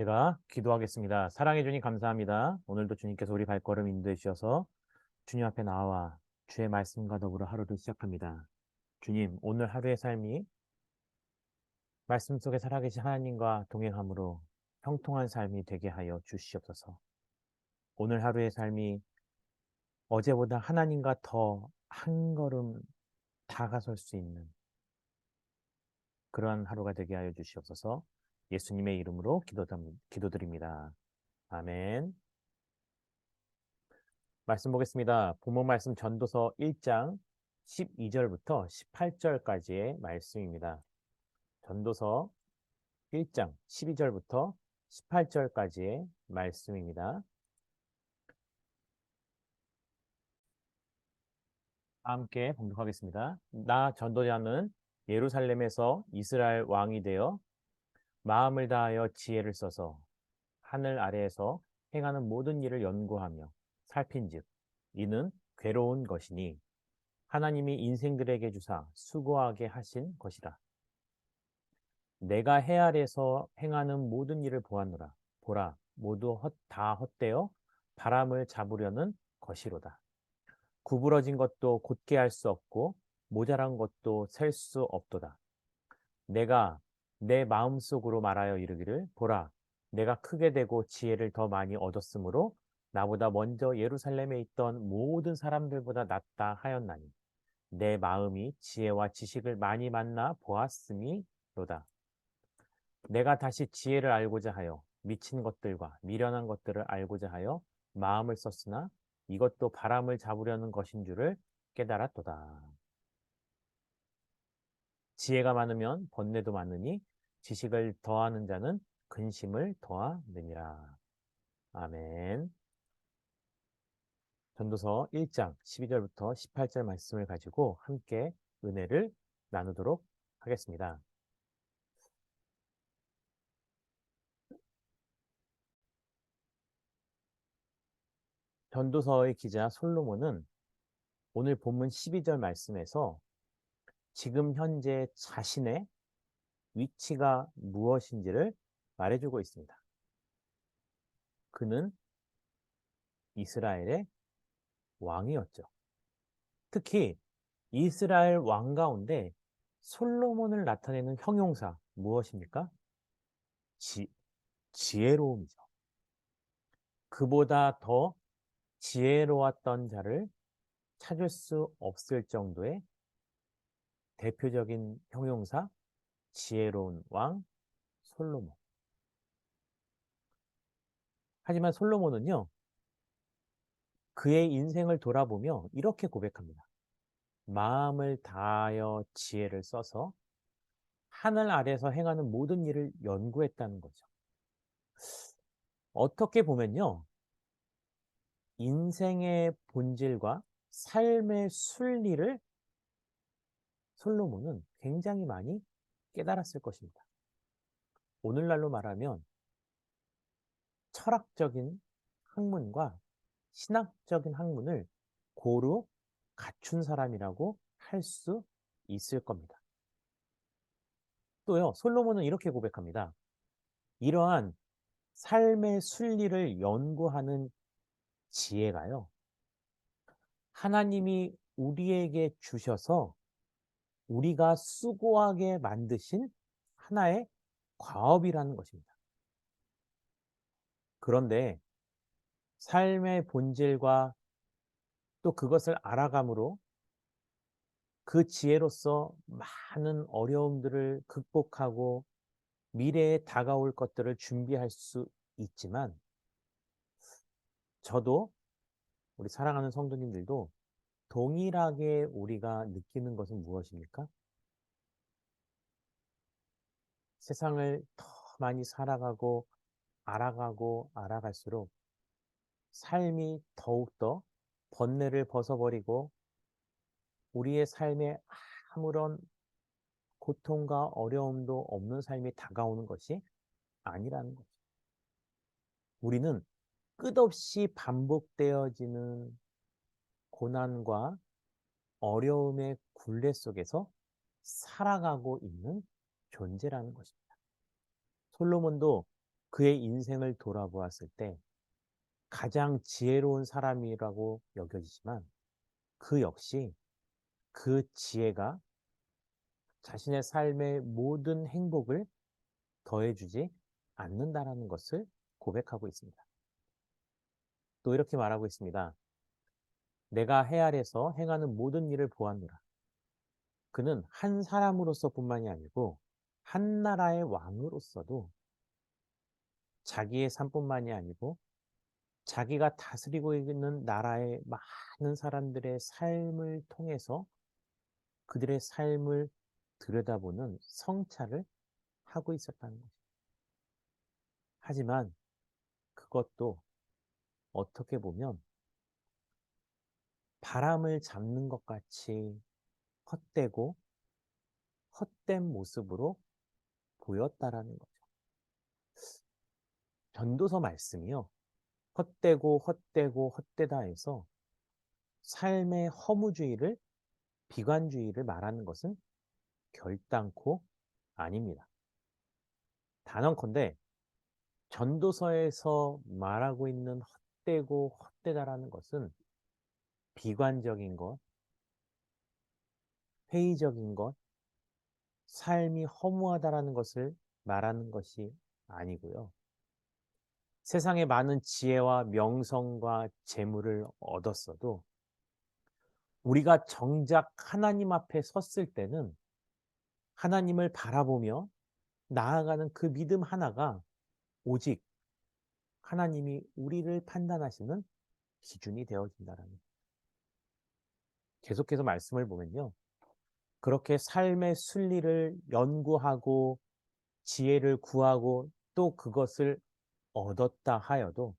제가 기도하겠습니다. 사랑해 주님 감사합니다. 오늘도 주님께서 우리 발걸음 인도해 주셔서 주님 앞에 나와 주의 말씀과 더불어 하루를 시작합니다. 주님, 오늘 하루의 삶이 말씀 속에 살아계신 하나님과 동행함으로 형통한 삶이 되게 하여 주시옵소서. 오늘 하루의 삶이 어제보다 하나님과 더 한 걸음 다가설 수 있는 그러한 하루가 되게 하여 주시옵소서. 예수님의 이름으로 기도드립니다. 아멘. 말씀 보겠습니다. 부모 말씀 전도서 1장 12절부터 18절까지의 말씀입니다. 전도서 1장 12절부터 18절까지의 말씀입니다. 함께 봉독하겠습니다. 나 전도자는 예루살렘에서 이스라엘 왕이 되어 마음을 다하여 지혜를 써서 하늘 아래에서 행하는 모든 일을 연구하며 살핀즉 이는 괴로운 것이니 하나님이 인생들에게 주사 수고하게 하신 것이라. 내가 해 아래에서 행하는 모든 일을 보았노라. 보라, 모두 헛, 다 헛되어 바람을 잡으려는 것이로다. 구부러진 것도 곧게 할 수 없고 모자란 것도 셀 수 없도다. 내가 내 마음속으로 말하여 이르기를 보라 내가 크게 되고 지혜를 더 많이 얻었으므로 나보다 먼저 예루살렘에 있던 모든 사람들보다 낫다 하였나니 내 마음이 지혜와 지식을 많이 만나 보았음이로다. 내가 다시 지혜를 알고자 하여 미친 것들과 미련한 것들을 알고자 하여 마음을 썼으나 이것도 바람을 잡으려는 것인 줄을 깨달았도다. 지혜가 많으면 번뇌도 많으니 지식을 더하는 자는 근심을 더하느니라. 아멘. 전도서 1장 12절부터 18절 말씀을 가지고 함께 은혜를 나누도록 하겠습니다. 전도서의 기자 솔로몬은 오늘 본문 12절 말씀에서 지금 현재 자신의 위치가 무엇인지를 말해주고 있습니다. 그는 이스라엘의 왕이었죠. 특히 이스라엘 왕 가운데 솔로몬을 나타내는 형용사 무엇입니까? 지, 지혜로움이죠. 그보다 더 지혜로웠던 자를 찾을 수 없을 정도의 대표적인 형용사 지혜로운 왕 솔로몬. 하지만 솔로몬은요, 그의 인생을 돌아보며 이렇게 고백합니다. 마음을 다하여 지혜를 써서 하늘 아래서 행하는 모든 일을 연구했다는 거죠. 어떻게 보면요, 인생의 본질과 삶의 순리를 솔로몬은 굉장히 많이 깨달았을 것입니다. 오늘날로 말하면 철학적인 학문과 신학적인 학문을 고루 갖춘 사람이라고 할 수 있을 겁니다. 또요, 솔로몬은 이렇게 고백합니다. 이러한 삶의 순리를 연구하는 지혜가요, 하나님이 우리에게 주셔서 우리가 수고하게 만드신 하나의 과업이라는 것입니다. 그런데 삶의 본질과 또 그것을 알아감으로 그 지혜로서 많은 어려움들을 극복하고 미래에 다가올 것들을 준비할 수 있지만 저도 우리 사랑하는 성도님들도 동일하게 우리가 느끼는 것은 무엇입니까? 세상을 더 많이 살아가고 알아가고 알아갈수록 삶이 더욱더 번뇌를 벗어버리고 우리의 삶에 아무런 고통과 어려움도 없는 삶이 다가오는 것이 아니라는 거죠. 우리는 끝없이 반복되어지는 고난과 어려움의 굴레 속에서 살아가고 있는 존재라는 것입니다. 솔로몬도 그의 인생을 돌아보았을 때 가장 지혜로운 사람이라고 여겨지지만 그 역시 그 지혜가 자신의 삶의 모든 행복을 더해주지 않는다라는 것을 고백하고 있습니다. 또 이렇게 말하고 있습니다. 내가 해 아래서 행하는 모든 일을 보았노라. 그는 한 사람으로서 뿐만이 아니고 한 나라의 왕으로서도 자기의 삶뿐만이 아니고 자기가 다스리고 있는 나라의 많은 사람들의 삶을 통해서 그들의 삶을 들여다보는 성찰을 하고 있었다는 것입니다. 하지만 그것도 어떻게 보면 바람을 잡는 것 같이 헛되고 헛된 모습으로 보였다라는 거죠. 전도서 말씀이요. 헛되고 헛되고 헛되다 해서 삶의 허무주의를 비관주의를 말하는 것은 결단코 아닙니다. 단언컨대 전도서에서 말하고 있는 헛되고 헛되다라는 것은 비관적인 것, 회의적인 것, 삶이 허무하다라는 것을 말하는 것이 아니고요. 세상에 많은 지혜와 명성과 재물을 얻었어도 우리가 정작 하나님 앞에 섰을 때는 하나님을 바라보며 나아가는 그 믿음 하나가 오직 하나님이 우리를 판단하시는 기준이 되어진다라는 계속해서 말씀을 보면요. 그렇게 삶의 순리를 연구하고 지혜를 구하고 또 그것을 얻었다 하여도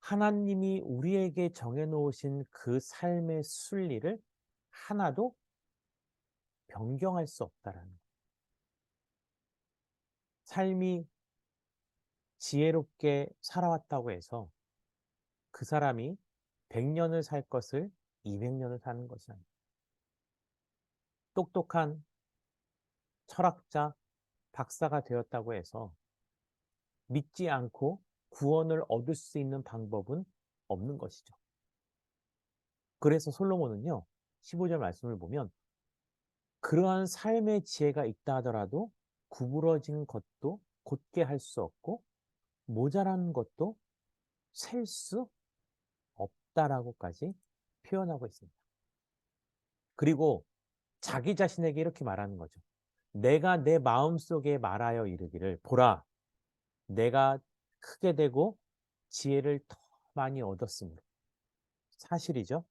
하나님이 우리에게 정해놓으신 그 삶의 순리를 하나도 변경할 수 없다라는 것. 삶이 지혜롭게 살아왔다고 해서 그 사람이 100년을 살 것을 200년을 사는 것이 아니다. 똑똑한 철학자, 박사가 되었다고 해서 믿지 않고 구원을 얻을 수 있는 방법은 없는 것이죠. 그래서 솔로몬은요, 15절 말씀을 보면 그러한 삶의 지혜가 있다 하더라도 구부러진 것도 곧게 할 수 없고 모자란 것도 셀 수 없다라고까지 표현하고 있습니다. 그리고 자기 자신에게 이렇게 말하는 거죠. 내가 내 마음속에 말하여 이르기를 보라 내가 크게 되고 지혜를 더 많이 얻었습니다. 사실이죠.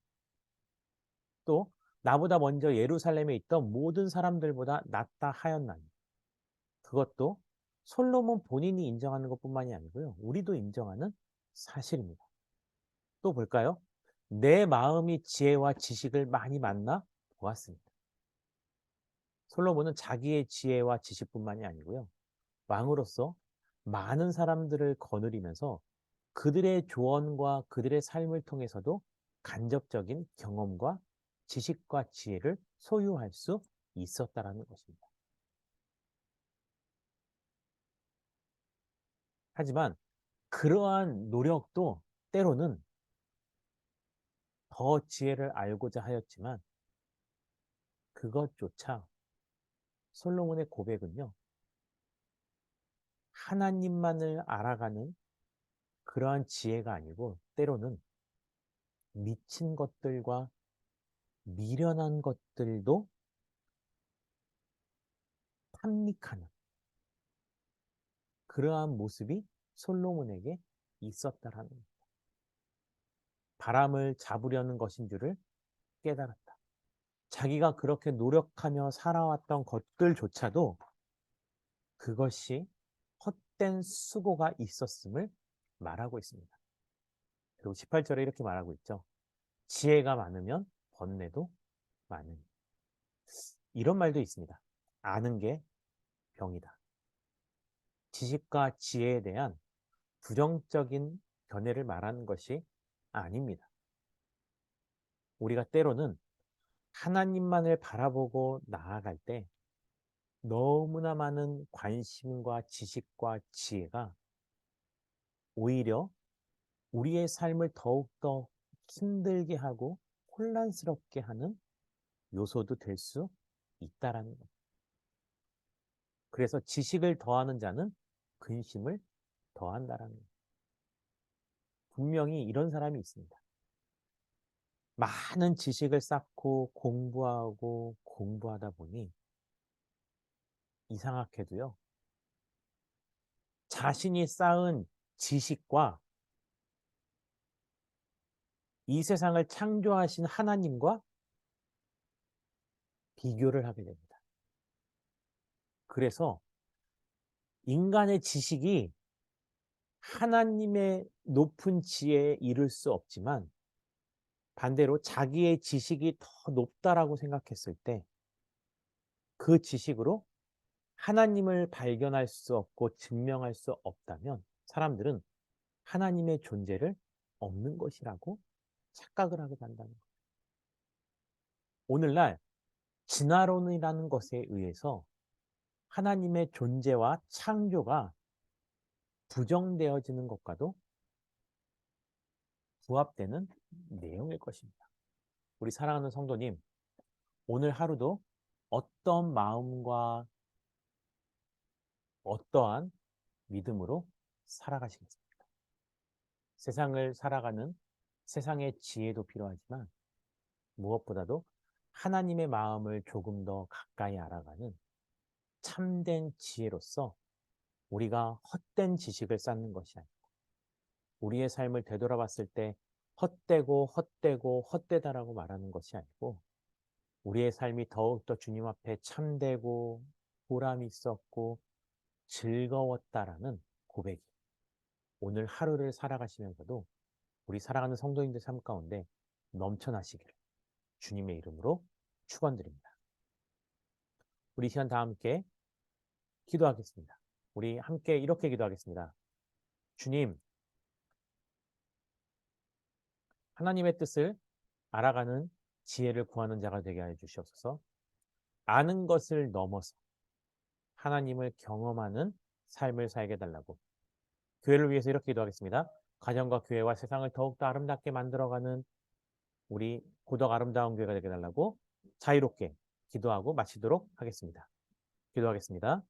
또 나보다 먼저 예루살렘에 있던 모든 사람들보다 낫다 하였나니 그것도 솔로몬 본인이 인정하는 것뿐만이 아니고요. 우리도 인정하는 사실입니다. 또 볼까요? 내 마음이 지혜와 지식을 많이 만나 보았습니다. 솔로몬은 자기의 지혜와 지식뿐만이 아니고요. 왕으로서 많은 사람들을 거느리면서 그들의 조언과 그들의 삶을 통해서도 간접적인 경험과 지식과 지혜를 소유할 수 있었다라는 것입니다. 하지만 그러한 노력도 때로는 더 지혜를 알고자 하였지만 그것조차 솔로몬의 고백은요. 하나님만을 알아가는 그러한 지혜가 아니고 때로는 미친 것들과 미련한 것들도 탐닉하는 그러한 모습이 솔로몬에게 있었다라는. 바람을 잡으려는 것인 줄을 깨달았다. 자기가 그렇게 노력하며 살아왔던 것들조차도 그것이 헛된 수고가 있었음을 말하고 있습니다. 그리고 18절에 이렇게 말하고 있죠. 지혜가 많으면 번뇌도 많으니. 이런 말도 있습니다. 아는 게 병이다. 지식과 지혜에 대한 부정적인 견해를 말하는 것이 아닙니다. 우리가 때로는 하나님만을 바라보고 나아갈 때 너무나 많은 관심과 지식과 지혜가 오히려 우리의 삶을 더욱더 힘들게 하고 혼란스럽게 하는 요소도 될 수 있다라는 것. 그래서 지식을 더하는 자는 근심을 더한다라는 것. 분명히 이런 사람이 있습니다. 많은 지식을 쌓고 공부하고 공부하다 보니 이상하게도요. 자신이 쌓은 지식과 이 세상을 창조하신 하나님과 비교를 하게 됩니다. 그래서 인간의 지식이 하나님의 높은 지혜에 이를 수 없지만 반대로 자기의 지식이 더 높다라고 생각했을 때 그 지식으로 하나님을 발견할 수 없고 증명할 수 없다면 사람들은 하나님의 존재를 없는 것이라고 착각을 하게 된다는 거예요. 오늘날 진화론이라는 것에 의해서 하나님의 존재와 창조가 부정되어지는 것과도 부합되는 내용일 것입니다. 우리 사랑하는 성도님, 오늘 하루도 어떤 마음과 어떠한 믿음으로 살아가시겠습니까? 세상을 살아가는 세상의 지혜도 필요하지만 무엇보다도 하나님의 마음을 조금 더 가까이 알아가는 참된 지혜로서 우리가 헛된 지식을 쌓는 것이 아니고 우리의 삶을 되돌아봤을 때 헛되고 헛되고 헛되다라고 말하는 것이 아니고 우리의 삶이 더욱더 주님 앞에 참되고 보람이 있었고 즐거웠다라는 고백이 오늘 하루를 살아가시면서도 우리 사랑하는 성도님들 삶 가운데 넘쳐나시기를 주님의 이름으로 축원드립니다. 우리 시간 다 함께 기도하겠습니다. 우리 함께 이렇게 기도하겠습니다. 주님, 하나님의 뜻을 알아가는 지혜를 구하는 자가 되게 해 주시옵소서. 아는 것을 넘어서 하나님을 경험하는 삶을 살게 달라고. 교회를 위해서 이렇게 기도하겠습니다. 가정과 교회와 세상을 더욱더 아름답게 만들어가는 우리 고덕 아름다운 교회가 되게 달라고 자유롭게 기도하고 마치도록 하겠습니다. 기도하겠습니다.